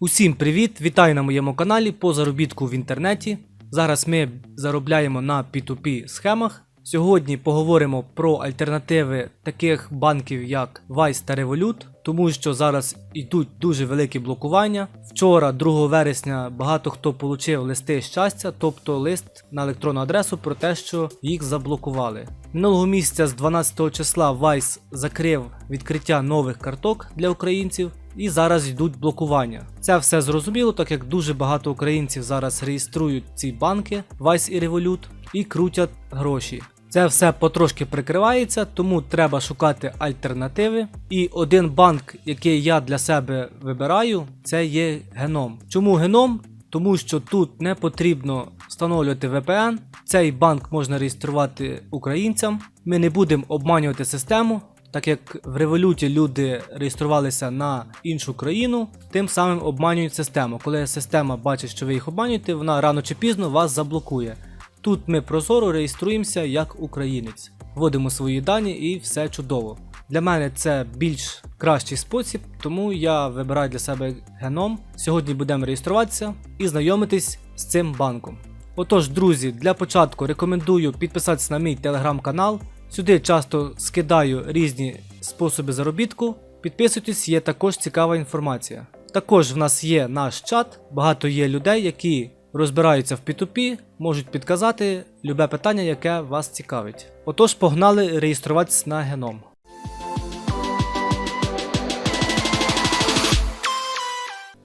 Усім привіт! Вітаю на моєму каналі по заробітку в інтернеті. Зараз ми заробляємо на P2P схемах. Сьогодні поговоримо про альтернативи таких банків, як Vice та Revolut, тому що зараз йдуть дуже великі блокування. Вчора, 2 вересня, багато хто отримав листи щастя, тобто лист на електронну адресу про те, що їх заблокували. Минулого місяця з 12 числа Vice закрив відкриття нових карток для українців. І зараз йдуть блокування. Це все зрозуміло, так як дуже багато українців зараз реєструють ці банки Vice і Revolut і крутять гроші. Це все потрошки прикривається, тому треба шукати альтернативи. І один банк, який я для себе вибираю, це є геном. Чому геном? Тому що тут не потрібно встановлювати VPN. Цей банк можна реєструвати українцям. Ми не будемо обманювати систему. Так як в революті люди реєструвалися на іншу країну, тим самим обманюють систему. Коли система бачить, що ви їх обманюєте, вона рано чи пізно вас заблокує. Тут ми прозоро реєструємося як українець, вводимо свої дані і все чудово. Для мене це більш кращий спосіб, тому я вибираю для себе геном. Сьогодні будемо реєструватися і знайомитись з цим банком. Отож, друзі, для початку рекомендую підписатися на мій телеграм-канал. Сюди часто скидаю різні способи заробітку. Підписуйтесь, є також цікава інформація. Також в нас є наш чат, багато є людей, які розбираються в P2P, можуть підказати любе питання, яке вас цікавить. Отож, погнали реєструватися на геном.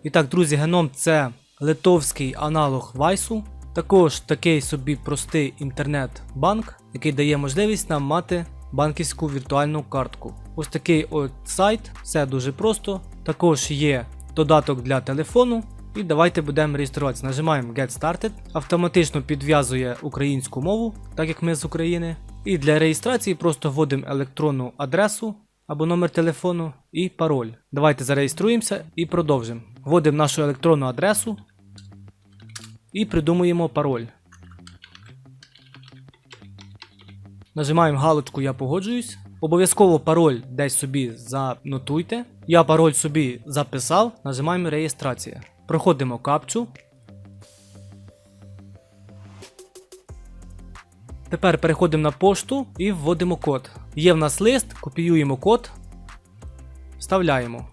І так, друзі, геном це литовський аналог Вайсу. Також такий собі простий інтернет-банк, який дає можливість нам мати банківську віртуальну картку. Ось такий от сайт, все дуже просто. Також є додаток для телефону. І давайте будемо реєструватися. Нажимаємо Get Started, автоматично підв'язує українську мову, так як ми з України. І для реєстрації просто вводимо електронну адресу або номер телефону і пароль. Давайте зареєструємося і продовжимо. Вводимо нашу електронну адресу і придумуємо пароль. Нажимаємо галочку Я погоджуюсь. Обов'язково пароль десь собі занотуйте. Я пароль собі записав, нажимаємо реєстрація. Проходимо капчу. Тепер переходимо на пошту і вводимо код. Є в нас лист, копіюємо код, вставляємо.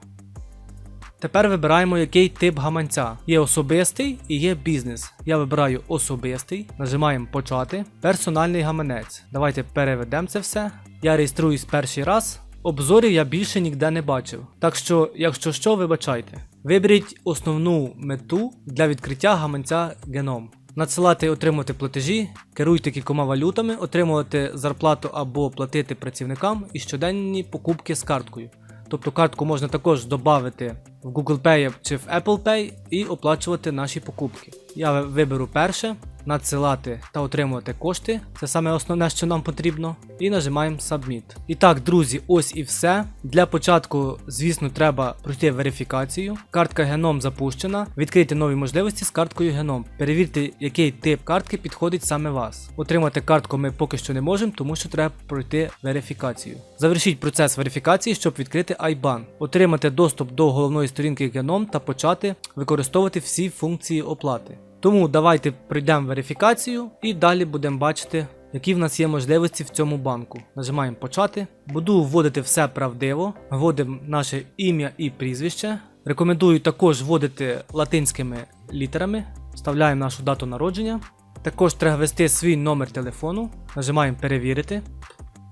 Тепер вибираємо, який тип гаманця. Є особистий і є бізнес. Я вибираю особистий, нажимаємо почати. Персональний гаманець. Давайте переведемо це все. Я реєструюсь перший раз. Обзорів я більше ніде не бачив. Так що, якщо що, вибачайте. Виберіть основну мету для відкриття гаманця геном. Надсилати отримувати платежі, керуйте кількома валютами, отримувати зарплату або платити працівникам і щоденні покупки з карткою. Тобто картку можна також додати в Google Pay чи в Apple Pay і оплачувати наші покупки. Я виберу перше, надсилати та отримувати кошти. Це саме основне, що нам потрібно. І нажимаємо Submit. І так, друзі, ось і все. Для початку, звісно, треба пройти верифікацію. Картка Геном запущена. Відкрийте нові можливості з карткою Геном. Перевірте, який тип картки підходить саме вас. Отримати картку ми поки що не можемо, тому що треба пройти верифікацію. Завершіть процес верифікації, щоб відкрити IBAN. Отримати доступ до головної сторінки Геном та почати використовувати всі функції оплати. Тому давайте пройдемо верифікацію і далі будемо бачити, які в нас є можливості в цьому банку. Нажимаємо почати. Буду вводити все правдиво, вводимо наше ім'я і прізвище. Рекомендую також вводити латинськими літерами, вставляємо нашу дату народження. Також треба ввести свій номер телефону, нажимаємо перевірити.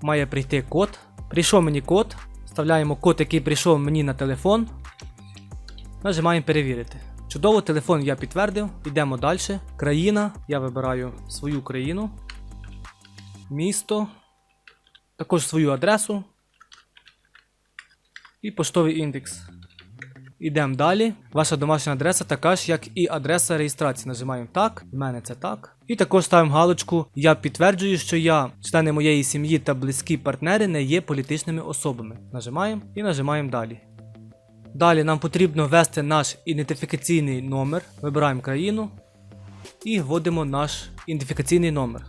Має прийти код. Прийшов мені код, вставляємо код, який прийшов мені на телефон. Нажимаємо перевірити. Чудово, телефон я підтвердив. Йдемо далі. Країна. Я вибираю свою країну. Місто. Також свою адресу. І поштовий індекс. Йдемо далі. Ваша домашня адреса така ж, як і адреса реєстрації. Нажимаємо так. В мене це так. І також ставимо галочку. Я підтверджую, що я, члени моєї сім'ї та близькі партнери не є політичними особами. Нажимаємо і нажимаємо далі. Далі нам потрібно ввести наш ідентифікаційний номер. Вибираємо країну і вводимо наш ідентифікаційний номер.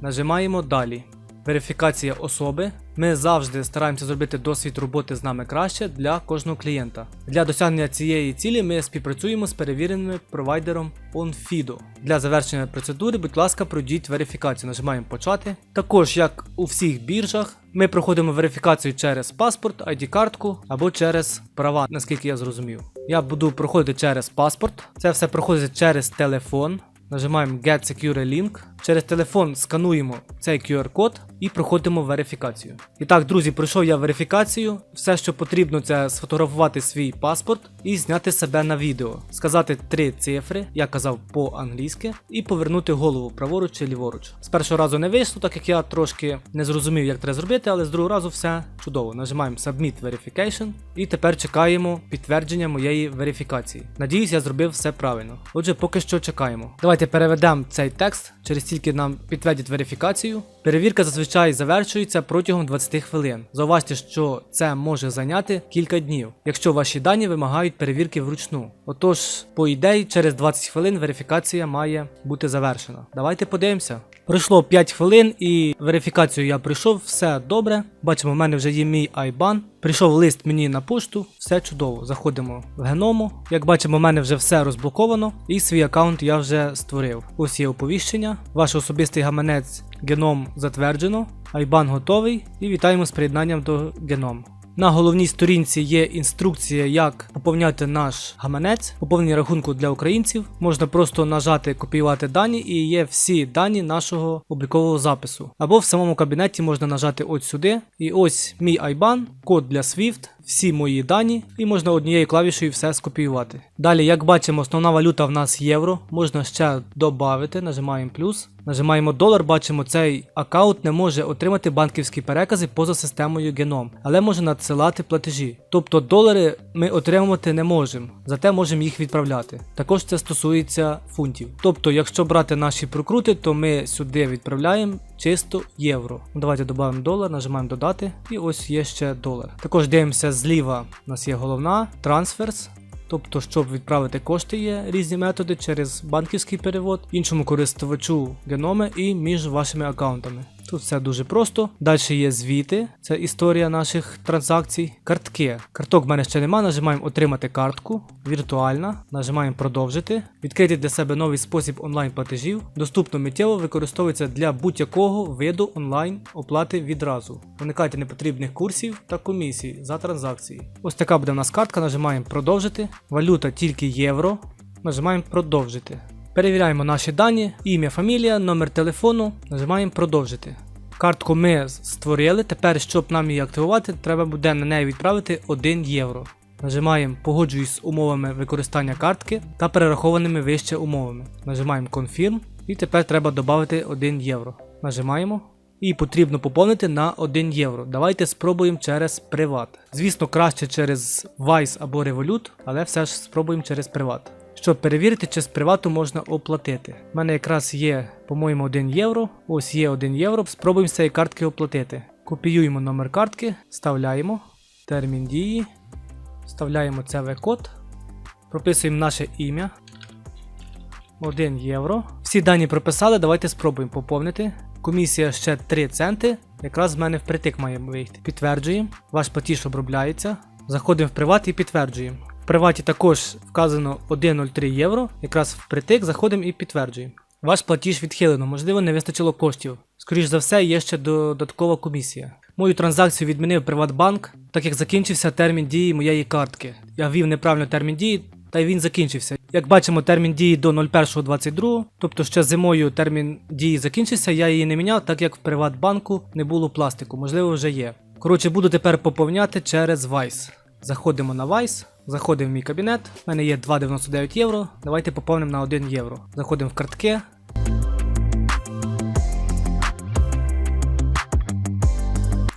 Нажимаємо далі. Верифікація особи. Ми завжди стараємося зробити досвід роботи з нами краще для кожного клієнта. Для досягнення цієї цілі ми співпрацюємо з перевіреним провайдером OnFido. Для завершення процедури, будь ласка, пройдіть верифікацію. Нажимаємо почати. Також, як у всіх біржах, ми проходимо верифікацію через паспорт, ID-картку або через права, наскільки я зрозумів. Я буду проходити через паспорт. Це все проходить через телефон. Нажимаємо Get Secure Link. Через телефон скануємо цей QR-код і проходимо верифікацію. І так, друзі, пройшов я верифікацію. Все, що потрібно, це сфотографувати свій паспорт і зняти себе на відео, сказати три цифри, я казав по-англійськи, і повернути голову праворуч чи ліворуч. З першого разу не вийшло, так як я трошки не зрозумів, як треба зробити, але з другого разу все чудово. Нажимаємо Submit Verification і тепер чекаємо підтвердження моєї верифікації. Надіюсь, я зробив все правильно. Отже, поки що чекаємо. Давайте переведемо цей текст, через тільки нам підтвердять верифікацію. Перевірка зазвичай завершується протягом 20 хвилин. Зауважте, що це може зайняти кілька днів, якщо ваші дані вимагають перевірки вручну. Отож, по ідеї, через 20 хвилин верифікація має бути завершена. Давайте подивимося. Пройшло 5 хвилин і верифікацію я пройшов, все добре. Бачимо, в мене вже є мій IBAN. Прийшов лист мені на пошту, все чудово. Заходимо в геному. Як бачимо, в мене вже все розблоковано, і свій аккаунт я вже створив. Ось є оповіщення. Ваш особистий гаманець геном затверджено, IBAN готовий і вітаємо з приєднанням до геном. На головній сторінці є інструкція, як поповняти наш гаманець, поповнення рахунку для українців. Можна просто нажати копіювати дані, і є всі дані нашого облікового запису. Або в самому кабінеті можна нажати ось сюди. І ось мій IBAN, код для SWIFT, всі мої дані, і можна однією клавішею все скопіювати. Далі, як бачимо, основна валюта в нас євро. Можна ще додати, нажимаємо плюс. Нажимаємо долар, бачимо, цей аккаунт не може отримати банківські перекази поза системою Genom, але може надсилати платежі. Тобто долари ми отримувати не можемо, зате можемо їх відправляти. Також це стосується фунтів. Тобто, якщо брати наші прокрути, то ми сюди відправляємо чисто євро. Давайте додамо долар, нажимаємо додати, і ось є ще долар. Також дивимося зліва. У нас є головна трансферс. Тобто, щоб відправити кошти, є різні методи через банківський перевод, іншому користувачу геноми і між вашими аккаунтами. Тут все дуже просто. Далі є звіти, це історія наших транзакцій. Картки. Карток в мене ще немає. Нажимаємо отримати картку. Віртуальна. Нажимаємо продовжити. Відкрити для себе новий спосіб онлайн платежів. Доступно миттєво використовується для будь-якого виду онлайн оплати відразу. Уникайте непотрібних курсів та комісій за транзакції. Ось така буде в нас картка. Нажимаємо продовжити. Валюта тільки євро. Нажимаємо продовжити. Перевіряємо наші дані, ім'я, фамілія, номер телефону, нажимаємо продовжити. Картку ми створили. Тепер, щоб нам її активувати, треба буде на неї відправити 1 євро. Нажимаємо погоджуюсь з умовами використання картки та перерахованими вище умовами. Нажимаємо Confirm і тепер треба додати 1 євро. Нажимаємо. І потрібно поповнити на 1 євро. Давайте спробуємо через Приват. Звісно, краще через Vice або Revolut, але все ж спробуємо через Приват. Щоб перевірити, чи з привату можна оплатити. У мене якраз є, по-моєму, 1 євро. Ось є 1 євро. Спробуємо з цієї картки оплатити. Копіюємо номер картки, вставляємо термін дії, вставляємо CV-код, прописуємо наше ім'я. 1 євро. Всі дані прописали, давайте спробуємо поповнити. Комісія ще 3 центи. Якраз в мене впритик має вийти. Підтверджуємо. Ваш платіж обробляється. Заходимо в приват і підтверджуємо. Приваті також вказано 1,03 євро. Якраз впритик заходимо і підтверджуємо. Ваш платіж відхилено, можливо, не вистачило коштів. Скоріш за все, є ще додаткова комісія. Мою транзакцію відмінив Приватбанк, так як закінчився термін дії моєї картки. Я ввів неправильно термін дії, та й він закінчився. Як бачимо, термін дії до 01.22, тобто ще зимою термін дії закінчився, я її не міняв, так як в Приватбанку не було пластику, можливо, вже є. Коротше, буду тепер поповняти через Vice. Заходимо на Vice, заходимо в мій кабінет. У мене є 2,99 євро. Давайте поповнимо на 1 євро. Заходимо в картки.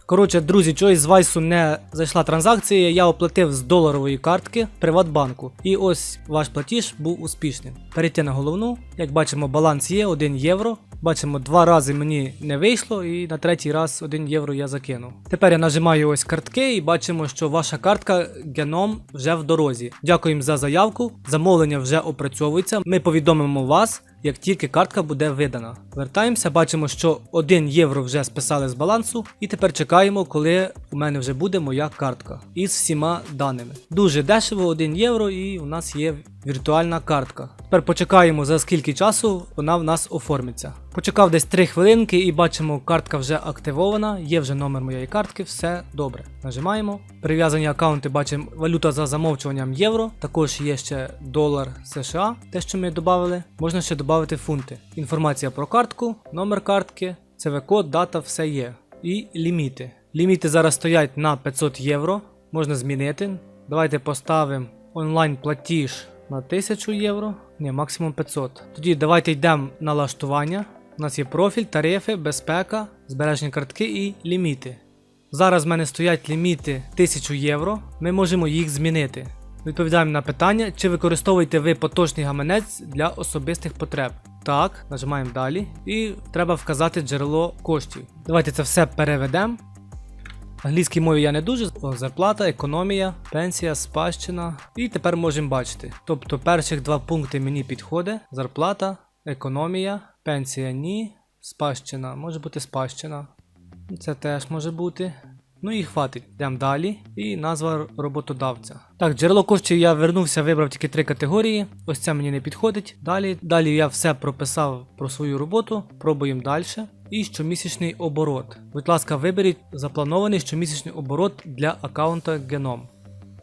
Коротше, друзі, чогось з Вайсу не зайшла транзакція, я оплатив з доларової картки Приватбанку. І ось ваш платіж був успішним. Перейти на головну. Як бачимо, баланс є 1 євро. Бачимо, два рази мені не вийшло, і на третій раз 1 євро я закинув. Тепер я нажимаю ось картки і бачимо, що ваша картка Genom вже в дорозі. Дякуємо за заявку. Замовлення вже опрацьовується. Ми повідомимо вас, як тільки картка буде видана. Вертаємося, бачимо, що 1 євро вже списали з балансу, і тепер чекаємо, коли у мене вже буде моя картка із всіма даними. Дуже дешево, 1 євро, і у нас є віртуальна картка. Тепер почекаємо за скільки часу вона в нас оформиться. Почекав десь 3 хвилинки і бачимо, картка вже активована, є вже номер моєї картки, все добре. Нажимаємо. Прив'язані аккаунти бачимо валюта за замовчуванням євро. Також є ще долар США, те, що ми додали. Можна ще додати фунти. Інформація про картку, номер картки, ЦВ-код, дата, все є. І ліміти. Ліміти зараз стоять на 500 євро. Можна змінити. Давайте поставимо онлайн платіж на 1000 євро. Ні, максимум 500. Тоді давайте йдемо на налаштування. У нас є профіль, тарифи, безпека, збереження картки і ліміти. Зараз в мене стоять ліміти 1000 євро. Ми можемо їх змінити. Відповідаємо на питання, чи використовуєте ви поточний гаманець для особистих потреб. Так, нажимаємо далі. І треба вказати джерело коштів. Давайте це все переведемо. Англійській мові я не дуже. Зарплата, економія, пенсія, спадщина. І тепер можемо бачити. Тобто перших два пункти мені підходить: зарплата, економія, пенсія ні, спадщина. Може бути спадщина. Це теж може бути. Ну і хватить. Йдемо далі. І назва роботодавця. Так, джерело коштів я вернувся, вибрав тільки три категорії. Ось це мені не підходить. Далі, далі я все прописав про свою роботу. Пробуємо далі. І щомісячний оборот. Будь ласка, виберіть запланований щомісячний оборот для аккаунта Genom.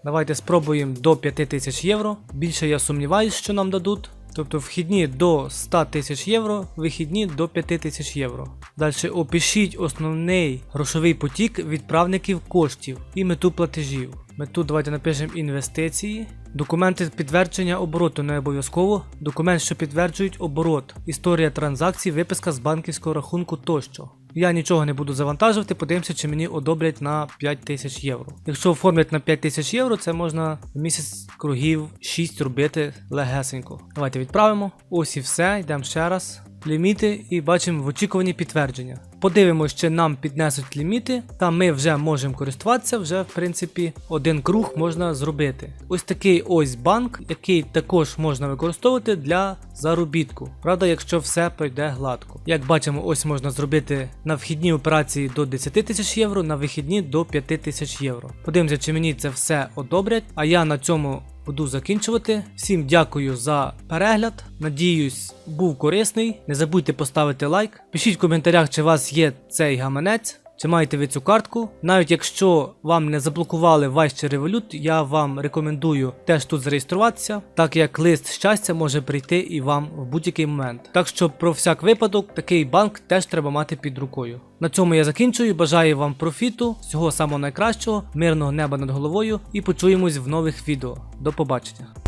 Давайте спробуємо до 5000 євро. Більше я сумніваюсь, що нам дадуть. Тобто вхідні до 100 тисяч євро, вихідні до 5 тисяч євро. Далі опишіть основний грошовий потік відправників коштів і мету платежів. Мету давайте напишемо інвестиції. Документи підтвердження обороту не обов'язково. Документ, що підтверджують оборот, історія транзакцій, виписка з банківського рахунку тощо. Я нічого не буду завантажувати, подивимося, чи мені одобрять на 5000 євро. Якщо оформлять на 5000 євро, це можна в місяць кругів 6 робити легесенько. Давайте відправимо. Ось і все, йдемо ще раз. Ліміти і бачимо в очікуванні підтвердження. Подивимось, чи нам піднесуть ліміти, та ми вже можемо користуватися, вже в принципі один круг можна зробити. Ось такий ось банк, який також можна використовувати для заробітку. Правда, якщо все пройде гладко. Як бачимо, ось можна зробити на вхідні операції до 10 тисяч євро, на вихідні до 5 тисяч євро. Подивимося, чи мені це все одобрять. А я на цьому буду закінчувати. Всім дякую за перегляд. Надіюсь, був корисний. Не забудьте поставити лайк. Пишіть в коментарях, чи у вас є цей гаманець. Чи маєте ви цю картку? Навіть якщо вам не заблокували Vice чи я вам рекомендую теж тут зареєструватися, так як лист щастя може прийти і вам в будь-який момент. Так що про всяк випадок такий банк теж треба мати під рукою. На цьому я закінчую. Бажаю вам профіту, всього самого найкращого, мирного неба над головою і почуємось в нових відео. До побачення.